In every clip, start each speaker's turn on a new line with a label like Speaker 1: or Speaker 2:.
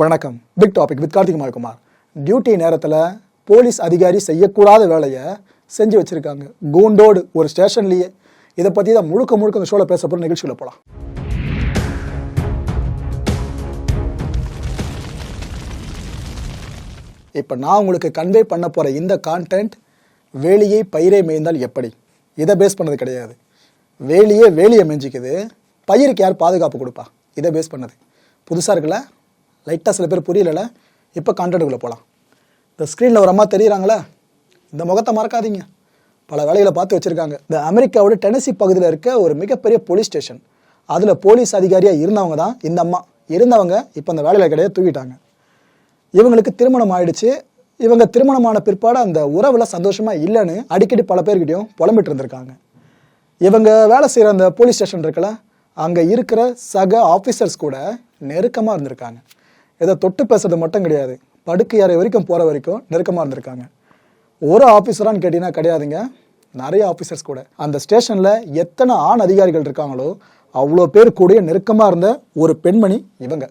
Speaker 1: வணக்கம். Big topic with Karthik Kumar duty நேரத்தில் police அதிகாரி செய்யக்கூடாத வேலையை செஞ்சு வச்சுருக்காங்க. கூண்டோடு ஒரு ஸ்டேஷன்லேயே. இதை பற்றி தான் முழுக்க முழுக்க அந்த ஷோவில் பேச போகிற நிகழ்ச்சியில் போகலாம் இப்போ நான் உங்களுக்கு கன்வே பண்ண போகிற இந்த கான்டென்ட் வேலியை பயிரை மேய்ந்தால் எப்படி? இதை பேஸ் பண்ணது கிடையாது. வேலியே வேலியை மேய்ஞ்சிக்குது. பயிருக்கு யார் பாதுகாப்பு கொடுப்பா? இதை பேஸ் பண்ணது. புதுசாக இருக்குல்ல? லைட்டாக சில பேர் புரியலல்ல இப்போ கான்டாக்டுக்குள்ளே போகலாம் இந்த ஸ்க்ரீனில் ஒரு அம்மா தெரியுறாங்களே? இந்த முகத்தை மறக்காதீங்க. பல வேலைகளை பார்த்து வச்சுருக்காங்க. இந்த அமெரிக்காவோட டெனசி பகுதியில் இருக்க ஒரு மிகப்பெரிய போலீஸ் ஸ்டேஷன் அதில் போலீஸ் அதிகாரியாக இருந்தவங்க தான் இந்த அம்மா. இருந்தவங்க இப்போ அந்த வேலையில் கிடையாது தூக்கிட்டாங்க. இவங்களுக்கு திருமணம் ஆயிடுச்சு. இவங்க திருமணமான பிற்பாடு அந்த உறவில் சந்தோஷமாக இல்லைன்னு அடிக்கடி பல பேர்கிட்டயும் புலம்பிட்டு இருந்திருக்காங்க. இவங்க வேலை செய்கிற அந்த போலீஸ் ஸ்டேஷன் இருக்கல அங்கே இருக்கிற சக ஆஃபீஸர்ஸ் கூட நெருக்கமாக இருந்திருக்காங்க. ஏதோ தொட்டு பேசுறது மட்டும் கிடையாது. படுக்கை அறை வரைக்கும் போகிற வரைக்கும் நெருக்கமாக இருந்திருக்காங்க. ஒரு ஆஃபீஸரான்னு கேட்டிங்கன்னா கிடையாதுங்க. நிறைய ஆஃபீஸர்ஸ் கூட. அந்த ஸ்டேஷனில் எத்தனை ஆண் அதிகாரிகள் இருக்காங்களோ அவ்வளோ பேர் கூடிய நெருக்கமாக இருந்த ஒரு பெண்மணி இவங்க.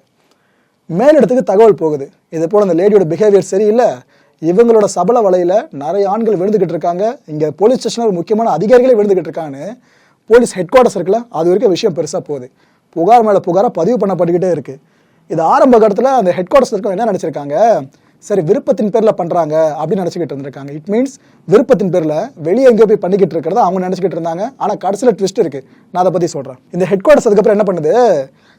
Speaker 1: மேலிடத்துக்கு தகவல் போகுது. இது போல் அந்த லேடியோட பிஹேவியர் சரியில்லை. இவங்களோட சபல வலையில் நிறைய ஆண்கள் விழுந்துகிட்டு இருக்காங்க. இங்கே போலீஸ் ஸ்டேஷனில் ஒரு முக்கியமான அதிகாரிகளே விழுந்துகிட்டு இருக்கான்னு போலீஸ் ஹெட் குவார்ட்டர்ஸ் இருக்குல்ல அது வரைக்கும் விஷயம் பெருசாக போகுது. புகார் மேலே புகாராக பதிவு பண்ணப்பட்டுக்கிட்டே இருக்குது இது ஆரம்ப கட்டத்தில் அந்த ஹெட் குவார்ட்டர்ஸ் என்ன நினச்சிருக்காங்க? சரி விருப்பத்தின் பேரில் பண்ணுறாங்க அப்படின்னு நினச்சிக்கிட்டு இருந்திருக்காங்க. இட் மீன்ஸ் விருப்பத்தின் பேரில் வெளியே எங்கேயோ போய் பண்ணிக்கிட்டு இருக்கிறத அவங்க நினச்சிக்கிட்டு இருந்தாங்க. ஆனால் கடைசியில் ட்விஸ்ட் இருக்குது நான் அதை பற்றி சொல்கிறேன் இந்த ஹெட் குவார்டர்ஸ் அதுக்கப்புறம் என்ன பண்ணுது?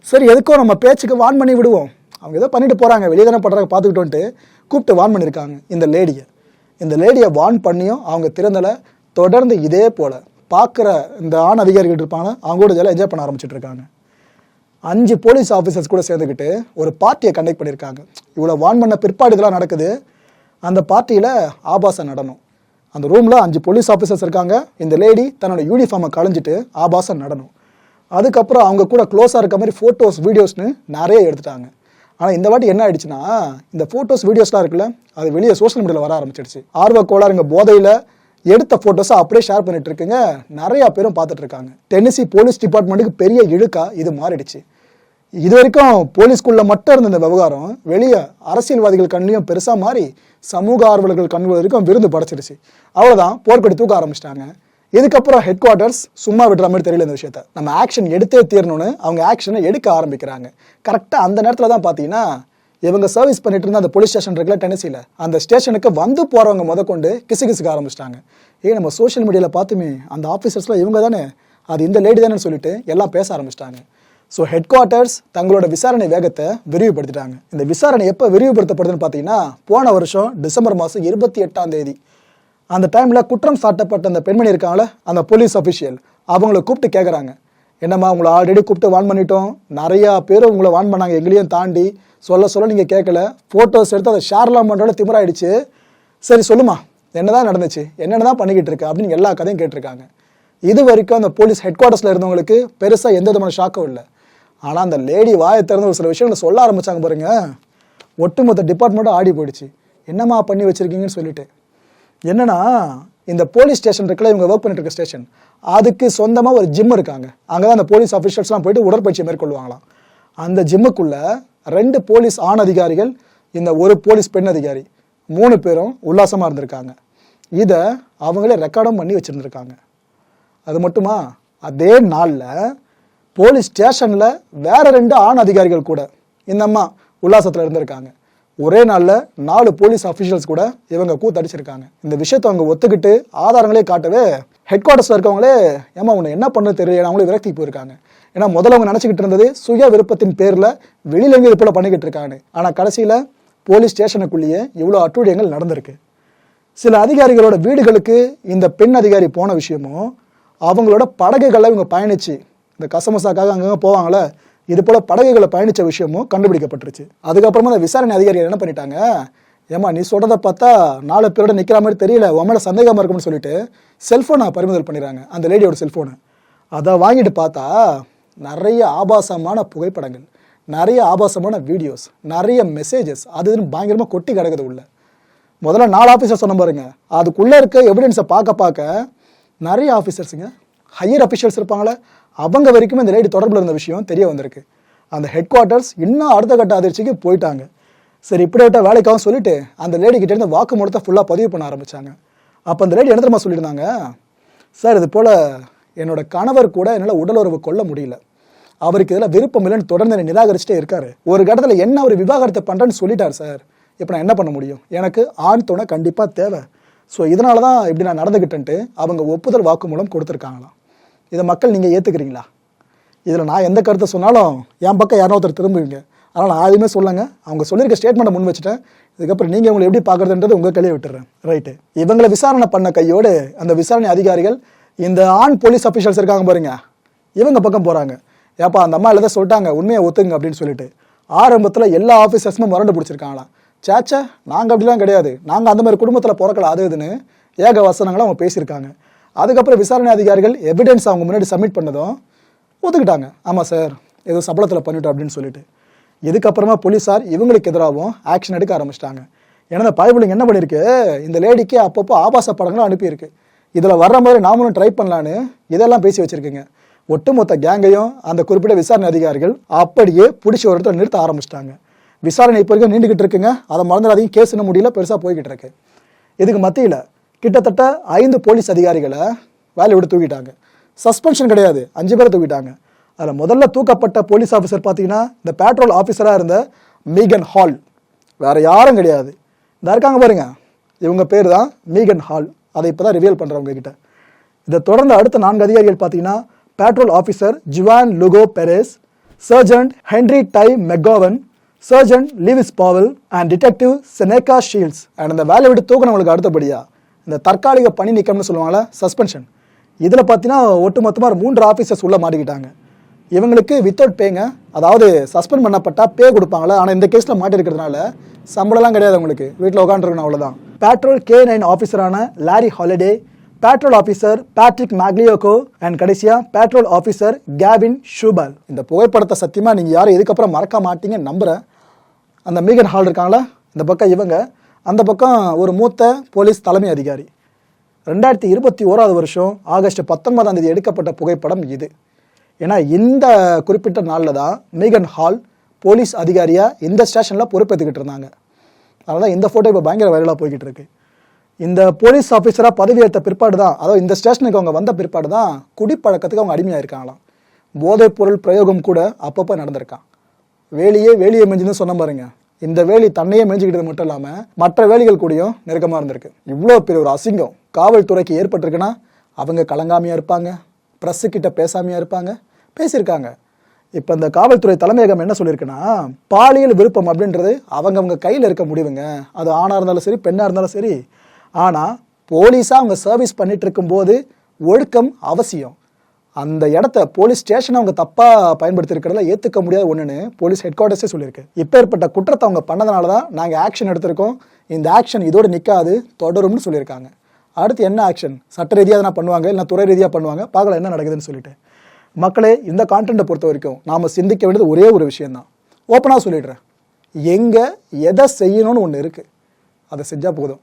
Speaker 1: சரி எதுக்கோ நம்ம பேச்சுக்கு வான் பண்ணி விடுவோம். அவங்க ஏதோ பண்ணிட்டு போகிறாங்க வெளியே தானே பண்ணுறாங்க பார்த்துக்கிட்டோன்ட்டு கூப்பிட்டு வான் பண்ணியிருக்காங்க இந்த லேடியை இந்த லேடியை வான் பண்ணியும் அவங்க திறந்தலை தொடர்ந்து இதே போல். பார்க்குற இந்த ஆண் அதிகாரிகள் இருப்பாங்க அவங்களோட இதெல்லாம் என்ஜாய் பண்ண ஆரம்பிச்சுட்டு இருக்காங்க. அஞ்சு போலீஸ் ஆஃபீஸர்ஸ் கூட சேர்ந்துக்கிட்டு ஒரு பார்ட்டியை கண்டக்ட் பண்ணியிருக்காங்க. இவ்வளோ வான் பண்ண பிற்பாடு இதெல்லாம் நடக்குது. அந்த பார்ட்டியில் ஆபாசம் நடனம் அந்த ரூமில் அஞ்சு போலீஸ் ஆஃபீஸர்ஸ் இருக்காங்க. இந்த லேடி தன்னோட யூனிஃபார்மை களைஞ்சிட்டு ஆபாசம் நடனம் அதுக்கப்புறம் அவங்க கூட க்ளோஸாக இருக்க மாதிரி ஃபோட்டோஸ் வீடியோஸ்னு நிறைய எடுத்துட்டாங்க. ஆனால் இந்த வாட்டி என்ன ஆயிடுச்சுன்னா இந்த ஃபோட்டோஸ் வீடியோஸ்லாம் இருக்குல்ல அது வெளியே சோஷியல் மீடியாவில் வர ஆரம்பிச்சிடுச்சு. ஆர்வ கோளாறுங்க போதையில் எடுத்த ஃபோட்டோஸை அப்படியே ஷேர் பண்ணிட்டு இருக்குங்க. நிறையா பேரும் பார்த்துட்டு இருக்காங்க. டென்னிசி போலீஸ் டிபார்ட்மெண்ட்டுக்கு பெரிய இழுக்கா இது மாறிடுச்சு. இது வரைக்கும் போலீஸ்குள்ள மட்டும் இருந்த இந்த விவகாரம் வெளியே அரசியல்வாதிகள் கண்ணிலையும் பெருசாக மாறி சமூக ஆர்வலர்கள் கண் வரைக்கும் விருந்து படைச்சிருச்சு அவ்வளோதான் போர்க்கடி தூக்க ஆரம்பிச்சிட்டாங்க. இதுக்கப்புறம் ஹெட் குவார்ட்டர்ஸ் சும்மா விடுற மாதிரி தெரியல இந்த விஷயத்த. நம்ம ஆக்ஷன் எடுத்தே தீரணும்னு அவங்க ஆக்ஷனை எடுக்க ஆரம்பிக்கிறாங்க. கரெக்டாக அந்த நேரத்தில் தான் பார்த்தீங்கன்னா இவங்க சர்வீஸ் பண்ணிட்டு இருந்த அந்த போலீஸ் ஸ்டேஷன் இருக்குல்ல டென்னசியில் அந்த ஸ்டேஷனுக்கு வந்து போகிறவங்க முத கொண்டு கிசு கிசுக்க ஆரம்பிச்சிட்டாங்க. ஏன் நம்ம சோஷியல் மீடியாவில் பார்த்துமே அந்த ஆஃபீஸர்ஸ்லாம் இவங்க தானே அது இந்த லேடி தானே சொல்லிட்டு எல்லாம் பேச ஆரம்பிச்சிட்டாங்க. ஸோ ஹெட் குவார்ட்டர்ஸ் தங்களோட விசாரணை வேகத்தை விரிவுபடுத்திட்டாங்க. இந்த விசாரணை எப்போ விரிவுபடுத்தப்படுதுன்னு பார்த்தீங்கன்னா போன வருஷம் டிசம்பர் மாதம் இருபத்தி எட்டாம் தேதி. அந்த டைமில் குற்றம் சாட்டப்பட்ட அந்த பெண்மணி இருக்காங்களே அந்த போலீஸ் அஃபிஷியல் அவங்கள கூப்பிட்டு கேட்குறாங்க என்னம்மா உங்களை ஆல்ரெடி கூப்பிட்டு வான் பண்ணிட்டோம். நிறையா பேர் உங்களை வான் பண்ணாங்க எங்களையும் தாண்டி. சொல்ல சொல்ல நீங்கள் கேட்கல ஃபோட்டோஸ் எடுத்து அதை ஷேர்லாம் பண்ணுறோட திமிராயிடுச்சு. சரி சொல்லுமா என்னதான் நடந்துச்சு? என்னென்ன தான் பண்ணிக்கிட்டு இருக்கு? அப்படின்னு எல்லா கதையும் கேட்டிருக்காங்க. இது வரைக்கும் அந்த போலீஸ் ஹெட் குவார்ட்டர்ஸில் இருந்தவங்களுக்கு பெருசாக எந்த விதமான ஷாக்கும் இல்லை. ஆனால் அந்த லேடி வாயை திறந்து ஒரு சில விஷயங்களை சொல்ல ஆரம்பித்தாங்க பாருங்க. ஒட்டுமொத்த டிபார்ட்மெண்ட்டும் ஆடி போயிடுச்சு. என்னம்மா பண்ணி வச்சுருக்கீங்கன்னு சொல்லிட்டு. என்னன்னா இந்த போலீஸ் ஸ்டேஷன் இருக்குல்ல இவங்க ஒர்க் பண்ணிட்டு இருக்க ஸ்டேஷன் அதுக்கு சொந்தமாக ஒரு ஜிம் இருக்காங்க. அங்கே தான் அந்த போலீஸ் அஃபிஷியல்ஸ்லாம் போயிட்டு உடற்பயிற்சி மேற்கொள்வாங்களாம். அந்த ஜிம்முக்குள்ள ரெண்டு போலீஸ் ஆண் அதிகாரிகள் இந்த ஒரு போலீஸ் பெண் அதிகாரி மூணு பேரும் உல்லாசமாக இருந்திருக்காங்க. இதை அவங்களே ரெக்கார்டும் பண்ணி வச்சுருந்துருக்காங்க. அது மட்டுமா? அதே நாளில் போலீஸ் ஸ்டேஷனில் வேற ரெண்டு ஆண் அதிகாரிகள் கூட இந்த அம்மா உல்லாசத்தில் இருந்திருக்காங்க. ஒரே நாளில் நாலு போலீஸ் அஃபிஷியல்ஸ் கூட இவங்க கூத்தடிச்சிருக்காங்க. இந்த விஷயத்தை அவங்க ஒத்துக்கிட்டு ஆதாரங்களே காட்டவே ஹெட் குவார்ட்டர்ஸில் இருக்கவங்களே ஏமா உன்னை என்ன பண்ண தெரியல அவங்களே விரக்தி போயிருக்காங்க. ஏன்னா முதல்ல அவங்க நினச்சிக்கிட்டு இருந்தது சுய விருப்பத்தின் பேரில் வெளியில இது போல் பண்ணிக்கிட்டு இருக்காங்க ஆனால் கடைசியில் போலீஸ் ஸ்டேஷனுக்குள்ளேயே இவ்வளோ அட்டுழியங்கள் நடந்திருக்கு. சில அதிகாரிகளோட வீடுகளுக்கு இந்த பெண் அதிகாரி போன விஷயமும் அவங்களோட படகுகளை இவங்க பயணிச்சு இந்த கசமசாக்காக அங்கங்கே போவாங்களே இது போல் படகுகளை பயணிச்ச விஷயமும் கண்டுபிடிக்கப்பட்டுருச்சு. அதுக்கப்புறமா அந்த விசாரணை அதிகாரிகள் என்ன பண்ணிட்டாங்க? ஏமா நீ சொல்கிறத பார்த்தா நாலு பேரோட நிற்கிற மாதிரி தெரியல உன் மேலே சந்தேகமாக இருக்கும்னு சொல்லிட்டு செல்ஃபோனை பறிமுதல் பண்ணிடுறாங்க அந்த லேடியோட செல்ஃபோனை அதை வாங்கிட்டு பார்த்தா நிறைய ஆபாசமான புகைப்படங்கள் நிறைய ஆபாசமான வீடியோஸ் நிறைய மெசேஜஸ் அது இதுன்னு பயங்கரமாக கொட்டி கிடக்குது உள்ள. முதல்ல நாலு ஆஃபீஸர் சொன்ன பாருங்க. அதுக்குள்ளே இருக்க எவிடன்ஸை பார்க்க பார்க்க நிறைய ஆஃபீஸர்ஸுங்க ஹையர் அஃபிஷியல்ஸ் இருப்பாங்களே அவங்க வரைக்கும் இந்த லேடி தொடர்பில் இருந்த விஷயம் தெரிய வந்திருக்கு. அந்த ஹெட் குவார்ட்டர்ஸ் இன்னும் அடுத்த கட்ட அதிர்ச்சிக்கு போயிட்டாங்க. சரி இப்படி விட்ட வேலைக்காகவும் சொல்லிட்டு அந்த லேடி கிட்ட இருந்து வாக்குமூலத்தை ஃபுல்லாக பதிவு பண்ண ஆரம்பிச்சாங்க. அப்போ அந்த லேடி என்ன தெரியுமா சொல்லியிருந்தாங்க? சார் இது போல் என்னோட கணவர் கூட என்னால் உடல் உறவு கொள்ள முடியல. அவருக்கு இதில் விருப்பம் இல்லைன்னு தொடர்ந்து என்னை நிராகரிச்சுட்டே இருக்காரு. ஒரு கட்டத்தில் என்ன அவர் விவாகரத்தை பண்ணுறேன்னு சொல்லிட்டார் சார். இப்போ நான் என்ன பண்ண முடியும்? எனக்கு ஆண் துணை கண்டிப்பாக தேவை. ஸோ இதனால தான் இப்படி நான் நடந்துக்கிட்டேன்ட்டு அவங்க ஒப்புதல் வாக்குமூலம் கொடுத்துருக்காங்களாம். இதை மக்கள் நீங்கள் ஏற்றுக்கிறீங்களா இதில் நான் எந்த கருத்தை சொன்னாலும் என் பக்கம் யாரோ ஒருத்தர் திரும்புவீங்க. அதனால் நான் எதுவுமே சொல்லுங்க அவங்க சொல்லியிருக்க ஸ்டேட்மெண்ட்டை முன் வச்சுட்டேன். இதுக்கப்புறம் நீங்கள் உங்களை எப்படி பார்க்குறதுன்றது உங்கள் கையை விட்டுறேன். ரைட்டு இவங்களை விசாரணை பண்ண கையோடு அந்த விசாரணை அதிகாரிகள் இந்த ஆண் போலீஸ் அஃபிஷியல்ஸ் இருக்காங்க பாருங்க இவங்க பக்கம் போகிறாங்க ஏப்பா அந்த அம்மா தான் சொல்லிட்டாங்க உண்மையை ஒத்துங்க அப்படின்னு சொல்லிட்டு. ஆரம்பத்தில் எல்லா ஆஃபீஸர்ஸுமே முரண்டு பிடிச்சிருக்காங்களாம். சேச்சா நாங்கள் அப்படிலாம் கிடையாது. நாங்கள் அந்த மாதிரி குடும்பத்தில் பிறக்கல அது இதுன்னு ஏக வசனங்களை அவங்க பேசியிருக்காங்க. அதுக்கப்புறம் விசாரணை அதிகாரிகள் எவிடன்ஸ் அவங்க முன்னாடி சப்மிட் பண்ணதும் ஒத்துக்கிட்டாங்க. ஆமாம் சார் ஏதோ சபலத்தில் பண்ணிட்டோம் அப்படின்னு சொல்லிட்டு. இதுக்கப்புறமா போலீஸார் இவங்களுக்கு எதிராகவும் ஆக்ஷன் எடுக்க ஆரம்பிச்சிட்டாங்க. ஏன்னா இந்த என்ன பண்ணியிருக்கு? இந்த லேடிக்கு அப்பப்போ ஆபாச படங்களும் அனுப்பியிருக்கு. இதில் வர்ற மாதிரி நாமளும் ட்ரை பண்ணலான்னு இதெல்லாம் பேசி வச்சிருக்கீங்க. ஒட்டுமொத்த கேங்கையும் அந்த குறிப்பிட்ட விசாரணை அதிகாரிகள் அப்படியே பிடிச்சி ஒரு இடத்துல நிறுத்த ஆரம்பிச்சிட்டாங்க. விசாரணை இப்போ வரைக்கும் நீண்டுகிட்டு இருக்குங்க. அதை மறந்துடாதையும் கேஸ் இன்னும் முடியல. பெருசாக போய்கிட்டு இருக்கு. இதுக்கு மத்தியில் கிட்டத்தட்ட ஐந்து போலீஸ் அதிகாரிகளை வேலையை விட்டு தூக்கிட்டாங்க. சஸ்பென்ஷன் கிடையாது. அஞ்சு பேரை தூக்கிட்டாங்க. அதில் முதல்ல தூக்கப்பட்ட போலீஸ் ஆஃபீஸர் பார்த்தீங்கன்னா இந்த பேட்ரோல் ஆஃபீஸராக இருந்த மீகன் ஹால். வேற யாரும் கிடையாது. இந்த இருக்காங்க பாருங்க. இவங்க பேர் தான் மீகன் ஹால். அதை இப்போ தான் ரிவியல் பண்ணுறவங்க கிட்ட. இதை தொடர்ந்து அடுத்த நான்கு அதிகாரிகள் பார்த்தீங்கன்னா patrol officer Juan Lugo Perez sergeant Henry Tye McGowan sergeant Lewis Powell and detective Seneca Shields and அந்த வேலை விட்டு தூக்கினவங்களுக்கு அடுத்தபடியா? இந்த தற்காலிக பணி நீக்கம்னு சொல்லுவாங்களா சஸ்பென்ஷன் இதில் பார்த்தீங்கன்னா ஒட்டுமொத்தமாக மூன்று ஆஃபீஸர்ஸ் உள்ள மாட்டிக்கிட்டாங்க. இவங்களுக்கு வித்தவுட் பேங்க அதாவது சஸ்பெண்ட் பண்ணப்பட்டால் பே கொடுப்பாங்களா ஆனால் இந்த கேஸில் மாட்டிருக்கிறதுனால சம்பளம்லாம் கிடையாது உங்களுக்கு வீட்டில் உட்காந்துருக்கணும் அவ்வளோதான் patrol K nine ஆஃபீஸரான Larry Holiday patrol officer Patrick மேக்லியோகோ and கடைசியா பேட்ரோல் ஆஃபீஸர் கேவின் ஷூபல் இந்த புகைப்படத்தை சத்தியமாக நீங்கள் யாரும் இதுக்கப்புறம் மறக்க மாட்டீங்கன்னு நம்புகிறேன் அந்த மீகன் ஹால் இருக்காங்களா? இந்த பக்கம் இவங்க. அந்த பக்கம் ஒரு மூத்த போலீஸ் தலைமை அதிகாரி. ரெண்டாயிரத்தி இருபத்தி ஓராவது வருஷம் ஆகஸ்ட் பத்தொன்பதாம் தேதி எடுக்கப்பட்ட புகைப்படம் இது. ஏன்னா இந்த குறிப்பிட்ட நாளில் தான் மீகன் ஹால் போலீஸ் அதிகாரியாக இந்த ஸ்டேஷனில் பொறுப்பேற்றுக்கிட்டு இருந்தாங்க. அதனால் இந்த ஃபோட்டோ இப்போ பயங்கர வைரலாக போய்கிட்டு இருக்கு. இந்த போலீஸ் ஆஃபீஸராக பதவியேற்ற பிற்பாடு தான் அதாவது இந்த ஸ்டேஷனுக்கு அவங்க வந்த பிற்பாடு தான் குடிப்பழக்கத்துக்கு அவங்க அடிமையாயிருக்காங்களாம். போதைப் பொருள் பிரயோகம் கூட அப்பப்போ நடந்திருக்கான். வேலியே வேலியை மெஞ்சுன்னு சொன்ன பாருங்க. இந்த வேலி தன்னையே மெஞ்சிக்கிட்டது மட்டும் இல்லாமல் மற்ற வேலிகள் கூடயும் நெருக்கமாக இருந்திருக்கு. இவ்வளோ பெரிய ஒரு அசிங்கம் காவல்துறைக்கு ஏற்பட்டிருக்குன்னா அவங்க கலங்காமையாக இருப்பாங்க ப்ரெஸ்ஸு கிட்ட பேசாமையாக இருப்பாங்க பேசியிருக்காங்க. இப்போ இந்த காவல்துறை தலைமையகம் என்ன சொல்லியிருக்குன்னா பாலியல் விருப்பம் அப்படின்றது அவங்கவுங்க கையில் இருக்க முடிவுங்க. அது ஆணாக இருந்தாலும் சரி பெண்ணாக இருந்தாலும் சரி ஆனால் போலீஸாக அவங்க சர்வீஸ் பண்ணிட்டு இருக்கும்போது ஒழுக்கம் அவசியம். அந்த இடத்த போலீஸ் ஸ்டேஷனை அவங்க தப்பாக பயன்படுத்திருக்கிறதுல ஏற்றுக்க முடியாத ஒன்றுன்னு போலீஸ் ஹெட் குவார்ட்டர்ஸே சொல்லியிருக்கு. இப்போ ஏற்பட்ட குற்றத்தை அவங்க பண்ணதுனால தான் நாங்கள் ஆக்ஷன் எடுத்திருக்கோம். இந்த ஆக்ஷன் இதோடு நிற்காது தொடரும்னு சொல்லியிருக்காங்க. அடுத்து என்ன ஆக்ஷன்? சட்ட ரீதியாக தான் பண்ணுவாங்க இல்லை துறை ரீதியாக பண்ணுவாங்க? பார்க்கலாம் என்ன நடக்குதுன்னு சொல்லிட்டு. மக்களே இந்த கான்டென்ட்டை பொறுத்த வரைக்கும் நாம் சிந்திக்க வேண்டியது ஒரே ஒரு விஷயந்தான் ஓப்பனாக சொல்லிடுறேன். எங்கே எதை செய்யணும்னு ஒன்று இருக்குது அதை செஞ்சால் போதும்.